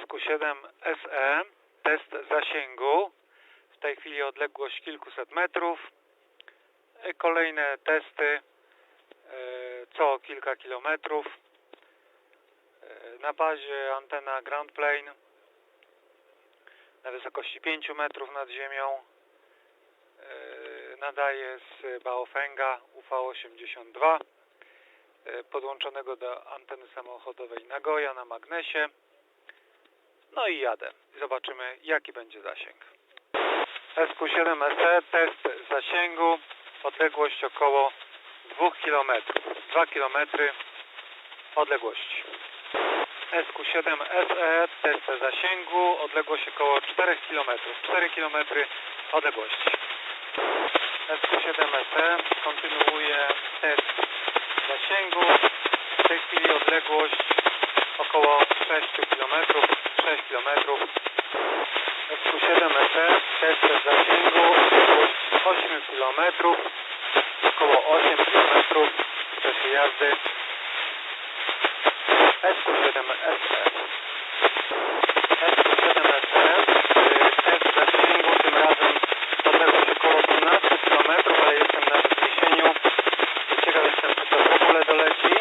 SQ7 SE, test zasięgu, w tej chwili odległość kilkuset metrów, kolejne testy e, co kilka kilometrów, E, na bazie antena Ground Plane na wysokości 5 metrów nad ziemią, E, nadaje z Baofenga UV82 e, podłączonego do anteny samochodowej Nagoya na magnesie. No i jadę. Zobaczymy jaki będzie zasięg. SQ7 SE, test zasięgu, odległość około 2 km. 2 km odległości. SQ7 SE, test zasięgu, odległość około 4 km. 4 km odległości. SQ7 SE kontynuuje test zasięgu. W tej chwili odległość około 6 km. 6 km. SQ7 SE, test zasięgu, odległość 8 km. Około 8 km w jazdy. SQ7 SE. SQ7 SE, y, test zasięgu, tym razem odległość około 12 km, ale jestem na wzniesieniu. Ciekaw jestem, czy to w ogóle doleci.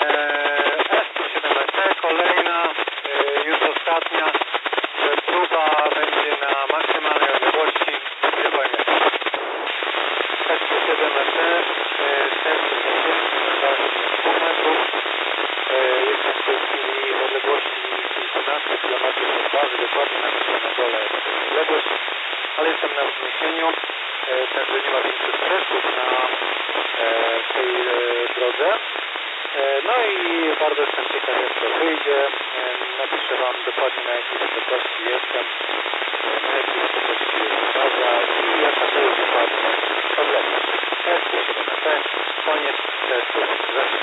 Eee, SQ7 SE, kolejna, y, już ostatnia y, próba będzie na maksymalnej odległości kilometrów. SQ7 SE, y, test zasięgu na bazie 2 metrów. E, Jestem w tej chwili w odległości kilkunastu bazy, dokładnie na dole odległość, ale jestem na wzniesieniu, e, także nie ma większych przeszkód na e, tej e, drodze. No i bardzo jestem ciekaw jak to wyjdzie. Napiszę Wam dokładnie na jakiej wysokości jestem, na jakiej wysokości jest baza i jaka to jest dokładnie odległość. S7P, koniec testu zasięgu.